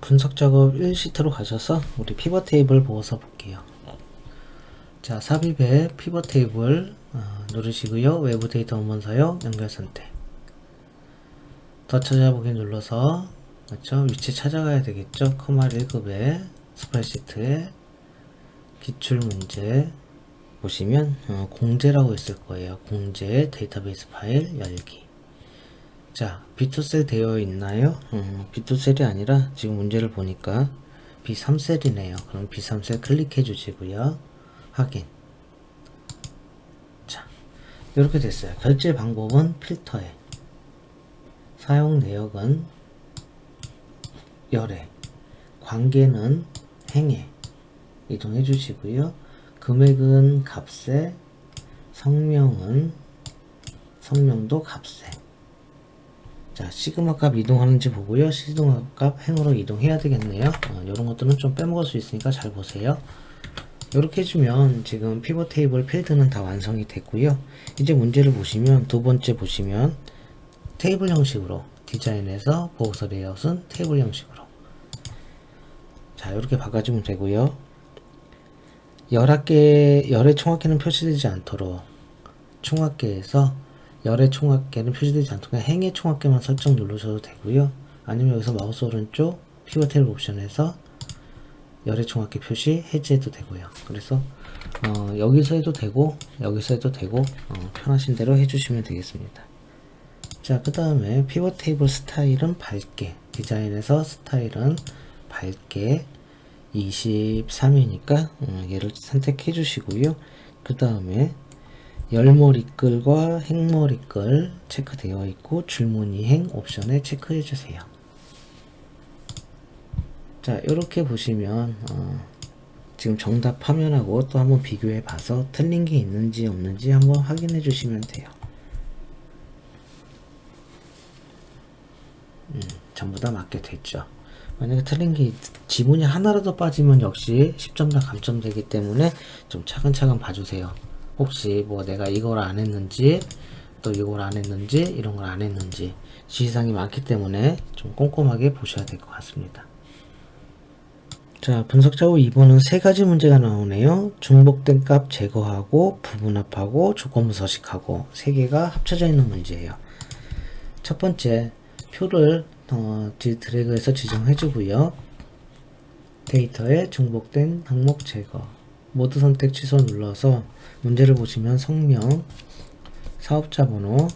분석, 작업 1시트로 가셔서 우리 피벗 테이블 보고서 볼게요. 자, 삽입에 피벗 테이블 어, 누르시고요. 외부 데이터 원본 사용 연결 선택. 더 찾아보기 눌러서 그렇죠? 위치 찾아가야 되겠죠? 커말 1급에 스프레시트에 기출 문제 보시면 어, 공제라고 있을 거예요. 공제 데이터베이스 파일 열기. 자, B2셀 되어 있나요? 음, B2셀이 아니라 지금 문제를 보니까 B3셀이네요. 그럼 B3셀 클릭해 주시고요. 확인. 자, 이렇게 됐어요. 결제 방법은 필터에 사용 내역은 열에 관계는 행에 이동해 주시고요. 금액은 값에 성명은 성명도 값에 자 시그마 값 이동하는지 보고요. 시그마 값 행으로 이동해야 되겠네요. 어, 이런 것들은 좀 빼먹을 수 있으니까 잘 보세요. 이렇게 해주면 지금 피벗 테이블 필드는 다 완성이 됐고요. 이제 문제를 보시면 두 번째 보시면 테이블 형식으로 디자인해서 보고서 레이아웃은 테이블 형식으로 자 이렇게 바꿔주면 되고요. 열합계 열의 총합계는 표시되지 않도록 총합계에서 열의 총합계는 표시되지 않도록 행의 총합계만 설정 누르셔도 되고요. 아니면 여기서 마우스 오른쪽 피벗 테이블 옵션에서 열의 총합계 표시 해제해도 되고요. 그래서 어, 여기서 해도 되고 여기서 해도 되고 어, 편하신 대로 해주시면 되겠습니다. 자, 그 다음에 피벗 테이블 스타일은 밝게 디자인에서 스타일은 밝게 23이니까 음, 얘를 선택해 주시고요. 그 다음에 열머리글과 행머리글 체크되어 있고 줄무늬행 옵션에 체크해 주세요. 자 이렇게 보시면 어, 지금 정답 화면하고 또 한번 비교해 봐서 틀린 게 있는지 없는지 한번 확인해 주시면 돼요. 음, 전부 다 맞게 됐죠. 만약에 틀린 게 있- 지문이 하나라도 빠지면 역시 10점 다 감점되기 때문에 좀 차근차근 봐주세요. 혹시 뭐 내가 이걸 안 했는지 또 이걸 안 했는지 이런 걸 안 했는지 지시사항이 많기 때문에 좀 꼼꼼하게 보셔야 될 것 같습니다. 자, 분석 작업 2번은 세 가지 문제가 나오네요. 중복된 값 제거하고 부분합하고 조건부 서식하고 세 개가 합쳐져 있는 문제예요. 첫 번째 표를 어, 지- 드래그해서 지정해 주고요. 데이터에 중복된 항목 제거 모두 선택 취소 눌러서 문제를 보시면 성명 사업자 번호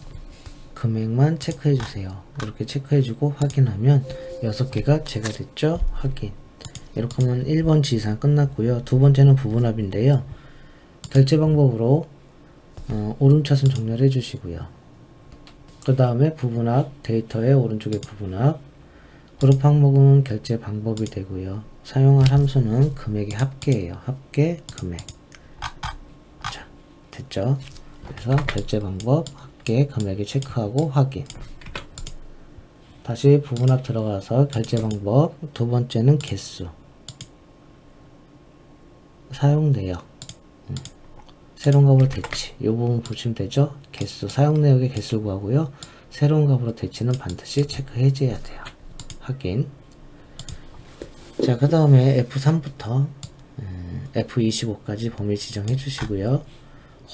금액만 체크해 주세요. 이렇게 체크해 주고 확인하면 6개가 제거됐죠? 확인 이렇게 하면 1번 지상 끝났고요. 두 번째는 부분합인데요. 결제 방법으로 어, 오름차순 정렬해 주시고요. 그 다음에 부분합 데이터의 오른쪽에 부분합 그룹 항목은 결제 방법이 되고요. 사용할 함수는 금액의 합계예요. 합계 금액. 자, 됐죠? 그래서 결제 방법 합계 금액을 체크하고 확인. 다시 부분합 들어가서 결제 방법 두 번째는 개수. 사용 내역. 음. 새로운 값으로 대치. 이 부분 보시면 되죠? 개수, 사용 내역의 개수 구하고요. 새로운 값으로 대치는 반드시 체크 해제해야 돼요. 확인. 자, 그 다음에 F3부터 음, F25까지 범위 지정해 주시고요.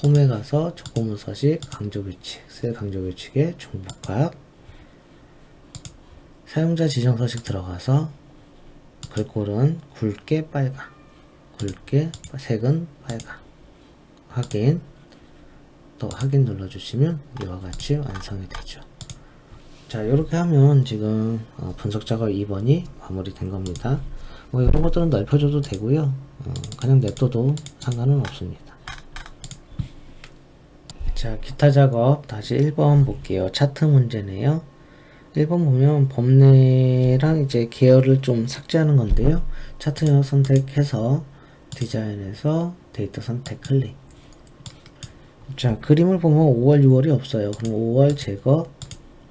홈에 가서 조건문 서식 강조 규칙, 셀 강조 규칙의 중복값 사용자 지정 서식 들어가서 글꼴은 굵게 빨강, 굵게 색은 빨강. 확인. 또 확인 눌러주시면 이와 같이 완성이 되죠. 자, 이렇게 하면 지금 어, 분석 작업 2번이 마무리된 겁니다. 뭐 이런 것들은 넓혀줘도 되고요. 어, 그냥 냅둬도 상관은 없습니다. 자, 기타 작업 다시 1번 볼게요. 차트 문제네요. 1번 보면 범례랑 이제 계열을 좀 삭제하는 건데요. 차트 선택해서 디자인에서 데이터 선택 클릭. 자, 그림을 보면 5월, 6월이 없어요. 그럼 5월 제거,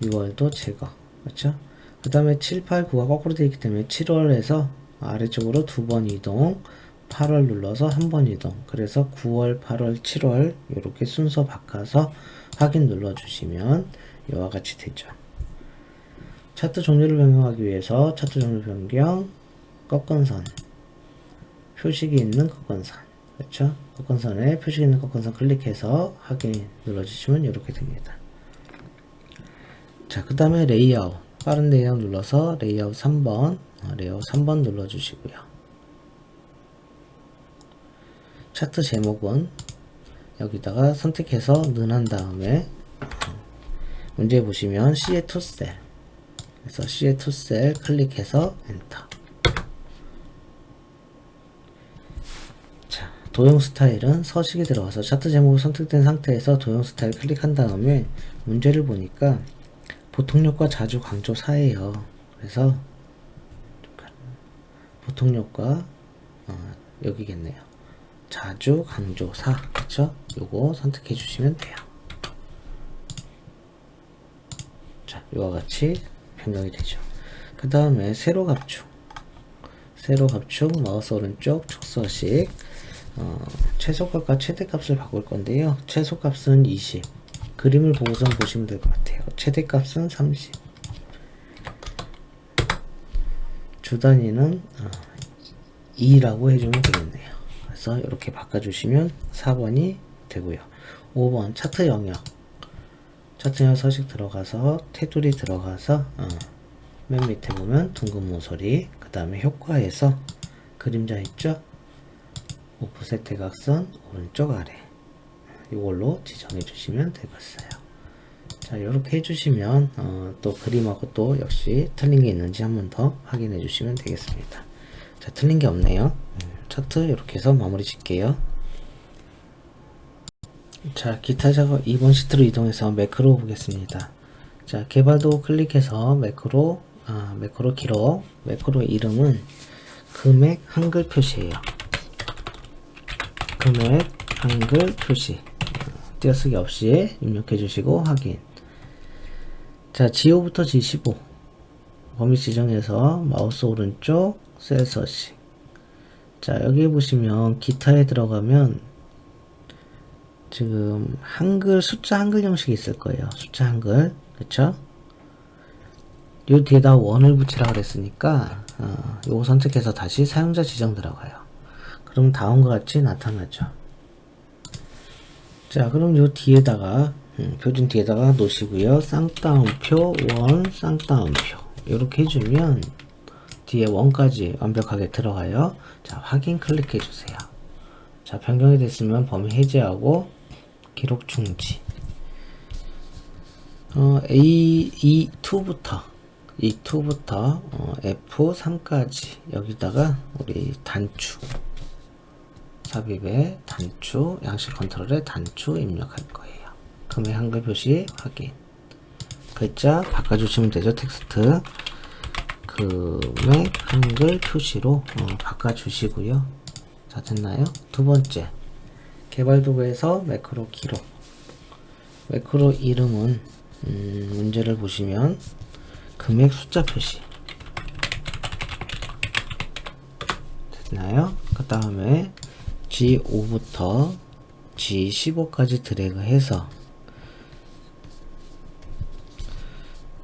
6월도 제거. 그렇죠? 그 다음에 7, 8, 9가 거꾸로 되어 있기 때문에 7월에서 아래쪽으로 두 번 이동, 8월 눌러서 한 번 이동. 그래서 9월, 8월, 7월 이렇게 순서 바꿔서 확인 눌러 주시면 이와 같이 되죠. 차트 종류를 변경하기 위해서 차트 종류 변경 꺾은 선 표식이 있는 꺾은 선 그렇죠? 꺾은 선에 표식이 있는 꺾은 선 클릭해서 확인 눌러 주시면 이렇게 됩니다. 자, 그 다음에 레이아웃. 빠른 레이아웃 눌러서 레이아웃 3번. 어, 레이아웃 3번 눌러주시고요. 차트 제목은 여기다가 선택해서 는한 다음에 문제 보시면 C의 투셀. 그래서 C의 투셀 클릭해서 엔터. 자 도형 스타일은 서식이 들어가서 차트 제목이 선택된 상태에서 도형 스타일 클릭한 다음에 문제를 보니까 보통력과 자주 강조 4예요. 그래서 보통력과 어, 여기겠네요. 자주 강조 4 그쵸? 요거 선택해 주시면 돼요. 자 이와 같이 변경이 되죠. 그 다음에 세로 갑축. 세로 갑축 마우스 오른쪽 축서식. 어, 최소값과 최대값을 바꿀 건데요. 최소값은 20 그림을 보고선 보시면 될 것 같아요. 최대값은 30 주단위는 어, 2라고 해주면 되겠네요. 그래서 이렇게 바꿔주시면 4번이 되고요. 5번 차트 영역. 차트 영역 서식 들어가서 테두리 들어가서 어, 맨 밑에 보면 둥근 모서리 그 다음에 효과에서 그림자 있죠? 오프셋 대각선 오른쪽 아래 이걸로 지정해 주시면 되겠어요. 자 이렇게 해주시면 어, 또 그림하고 또 역시 틀린 게 있는지 한 번 더 확인해 주시면 되겠습니다. 자 틀린 게 없네요. 음, 차트 이렇게 해서 마무리 짓게요. 자 기타 작업 2번 시트로 이동해서 매크로 보겠습니다. 자 개발도 클릭해서 매크로 아 매크로 기록 매크로 이름은 금액 한글 표시예요. 금액 한글 표시. 어, 띄어쓰기 없이 입력해 주시고 확인. 자 G5부터 G15 범위 지정해서 마우스 오른쪽 셀 서식 자 여기 보시면 기타에 들어가면 지금 한글 숫자 한글 형식이 있을 거예요. 숫자 한글. 그쵸? 요 뒤에다 원을 붙이라 그랬으니까 어, 요거 선택해서 다시 사용자 지정 들어가요. 그럼 다음과 같이 나타나죠 자 그럼 요 뒤에다가 음, 표준 뒤에다가 놓으시고요. 쌍따옴표 원 쌍따옴표. 이렇게 해주면 뒤에 원까지 완벽하게 들어가요. 자 확인 클릭해 주세요. 자 변경이 됐으면 범위 해제하고 기록 중지. 어, A2부터 E2부터 어, F3까지 여기다가 우리 단추 삽입의 단추 양식 컨트롤의 단추 입력할 거예요. 금액 한글 표시 확인. 글자 바꿔주시면 되죠 텍스트. 금액 한글 표시로 어, 바꿔주시고요. 자 됐나요? 두 번째. 개발 도구에서 매크로 기록. 매크로 이름은 음, 문제를 보시면 금액 숫자 표시. 됐나요? 그 다음에 G5부터 G15까지 드래그해서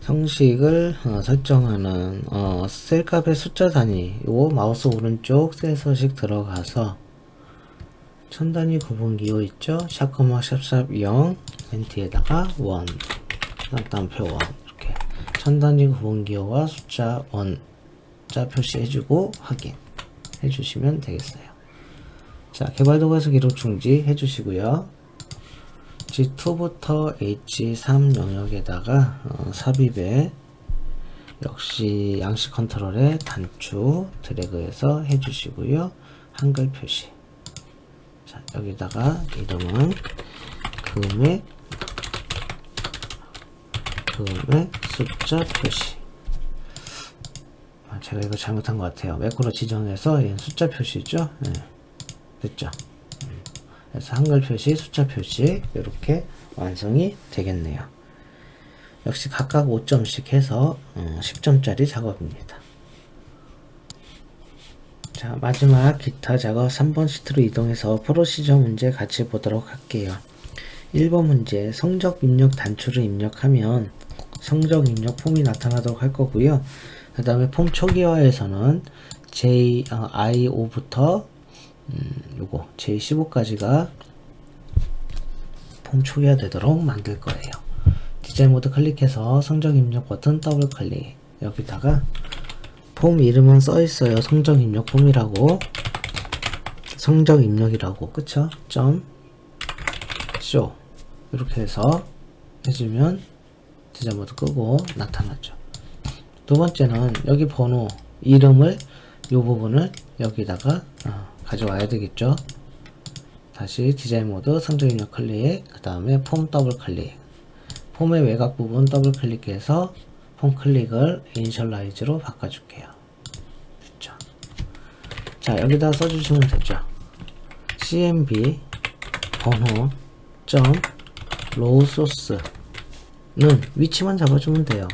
형식을 어, 설정하는 어, 셀 값의 숫자 단위 요 마우스 오른쪽 셀 서식 들어가서 천 단위 구분기호 있죠? 샵커마 샵샵 0 멘트에다가 1 딴표 1 이렇게 천 단위 구분기호와 숫자 1자 표시해주고 확인 해주시면 되겠어요 자 개발 도구에서 기록 중지 해주시고요 G2부터 H3 영역에다가 어, 삽입에 역시 양식 컨트롤에 단추 드래그해서 해주시고요. 한글 표시. 자, 여기다가 이름은 금액, 금액 숫자 표시. 아, 제가 이거 잘못한 것 같아요. 매크로 지정해서 숫자 표시죠. 네. 됐죠. 그래서 한글 표시, 숫자 표시 이렇게 완성이 되겠네요. 역시 각각 5점씩 해서 어, 10점짜리 작업입니다. 자 마지막 기타 작업 3번 시트로 이동해서 프로시저 문제 같이 보도록 할게요. 1번 문제 성적 입력 단추를 입력하면 성적 입력 폼이 나타나도록 할 거고요. 그 다음에 폼 초기화에서는 J, 어, I5부터 음, 요거 J15까지가 폼 초기화 되도록 만들 거예요. 디자인 모드 클릭해서 성적 입력 버튼 더블 클릭 여기다가 폼 이름은 써 있어요. 성적 입력 폼이라고 성적 입력이라고 그쵸? 점 쇼 이렇게 해서 해주면 디자인 모드 끄고 나타나죠. 두 번째는 여기 번호 이름을 이 부분을 여기다가 어, 가져와야 되겠죠. 다시 디자인 모드 성적 입력 클릭 그 다음에 폼 더블 클릭 폼의 외곽 부분 더블 클릭해서 폼 클릭을 이니셜라이즈로 바꿔줄게요. 됐죠. 자 여기다 써주시면 되죠. cmb 번호 점 로우 소스는 위치만 잡아주면 돼요.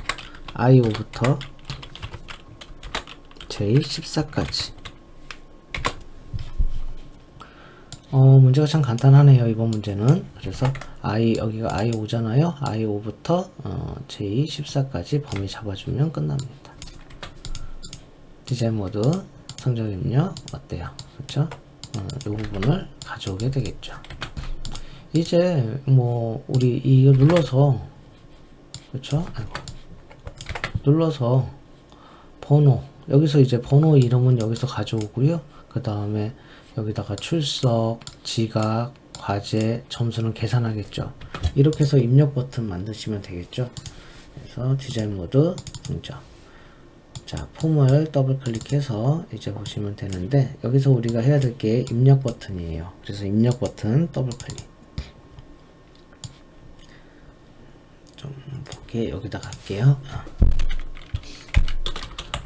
i5부터 j14까지 어, 문제가 참 간단하네요. 이번 문제는. 그래서 i 여기가 i5잖아요. i5부터 어, j14까지 범위 잡아주면 끝납니다. 디자인 모드 성적 입력 어때요? 그렇죠? 어, 이 부분을 가져오게 되겠죠. 이제 뭐 우리 이거 눌러서 그렇죠? 눌러서 번호 여기서 이제 번호 이름은 여기서 가져오고요. 그 다음에 여기다가 출석, 지각, 과제, 점수는 계산하겠죠. 이렇게 해서 입력 버튼 만드시면 되겠죠. 그래서 디자인 모드 등장. 자, 폼을 더블 클릭해서 이제 보시면 되는데 여기서 우리가 해야 될 게 입력 버튼이에요. 그래서 입력 버튼 더블 클릭. 좀 보게 여기다 갈게요.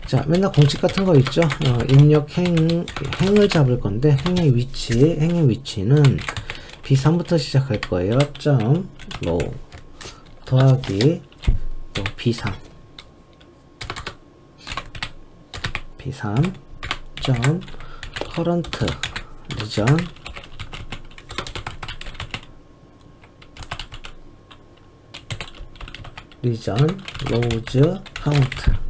자, 맨날 공식 같은 거 있죠? 어, 입력 행, 행을 잡을 건데, 행의 위치, 행의 위치는 B3부터 시작할 거예요. 점, 로, 더하기, 또 B3. B3, 점, 커런트, 리전, 리전, 로즈, 카운트.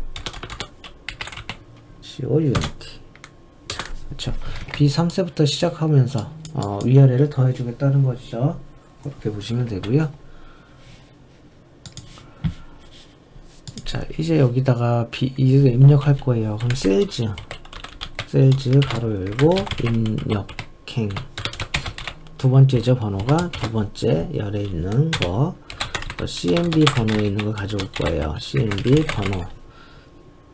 CO UNT. 그렇죠. B3세부터 시작하면서 어, 위아래를 더해주겠다는 것이죠. 그렇게 보시면 되고요. 자, 이제 여기다가 B 이제 입력할 거예요. 그럼 셀즈, 셀즈 가로 열고 입력행 두 번째죠 번호가 두 번째 열에 있는 거 CMB 번호에 있는 거 가져올 거예요. CMB 번호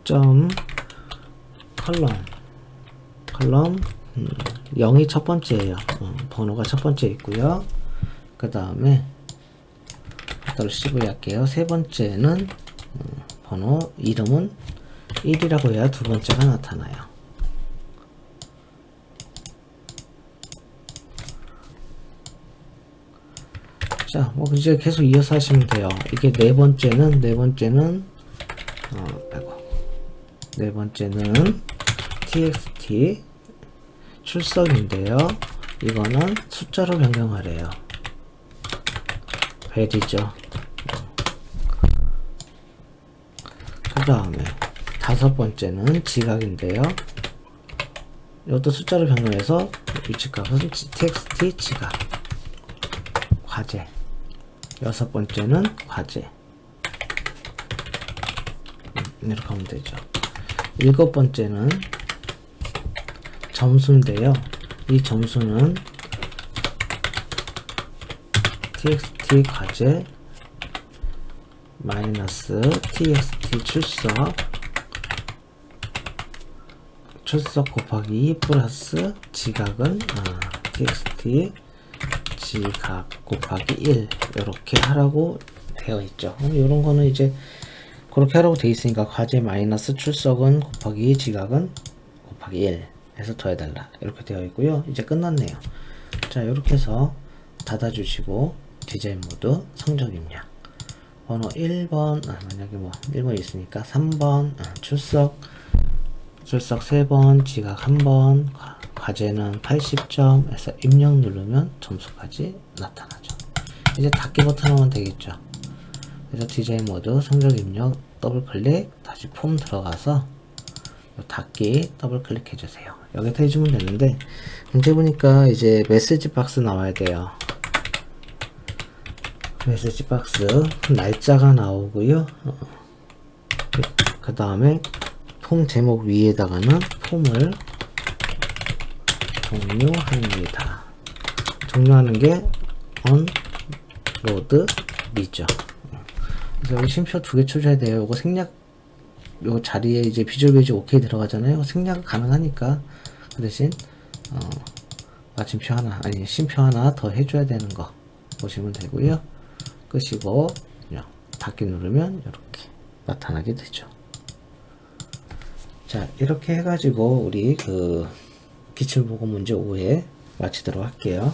점 컬럼. 컬럼? 음, 0이 첫 번째예요. 어, 번호가 첫 번째 있고요. 그 다음에 따로 CV 할게요. 세 번째는 어, 번호 이름은 1이라고 해야 두 번째가 나타나요. 자, 뭐 이제 계속 이어서 하시면 돼요. 이게 네 번째는 네 번째는 어, 아이고. 네 번째는 txt 출석인데요. 이거는 숫자로 변경하래요. 벨이죠. 그 다음에 다섯 번째는 지각인데요. 이것도 숫자로 변경해서 위치값은 txt 지각 과제 여섯 번째는 과제 음, 이렇게 하면 되죠. 일곱 번째는 점수인데요. 이 점수는 txt 과제 마이너스 txt 출석 출석 곱하기 2 플러스 지각은 아, txt 지각 곱하기 1 이렇게 하라고 되어 있죠. 이런 거는 이제 그렇게 하라고 되어 있으니까 과제 마이너스 출석은 곱하기 지각은 곱하기 1 해서 더해달라. 이렇게 되어 있고요. 이제 끝났네요. 자 이렇게 해서 닫아주시고 디자인 모드 성적 입력. 번호 1번 아, 만약에 뭐 1번 있으니까 3번 아, 출석. 출석 3번 지각 1번 과제는 80점 해서 입력 누르면 점수까지 나타나죠. 이제 닫기 버튼 하면 되겠죠 그래서 디자인 모드 성적 입력 더블 클릭 다시 폼 들어가서 요 닫기 더블 클릭해 주세요. 여기다 해주면 되는데 문제 보니까 이제 메시지 박스 나와야 돼요. 메시지 박스 날짜가 나오고요. 그 다음에 폼 제목 위에다가는 폼을 종료합니다. 종료하는 게 리죠. 여기 심표 두 개 쳐줘야 돼요. 이거 생략 요 자리에 이제 비주얼 베이지 오케이 들어가잖아요. 생략 가능하니까 그 대신 어, 마침표 하나 아니 심표 하나 더 해줘야 되는 거 보시면 되고요. 끄시고 닫기 누르면 이렇게 나타나게 되죠. 자 이렇게 해가지고 우리 그 기출보고 문제 5회 마치도록 할게요.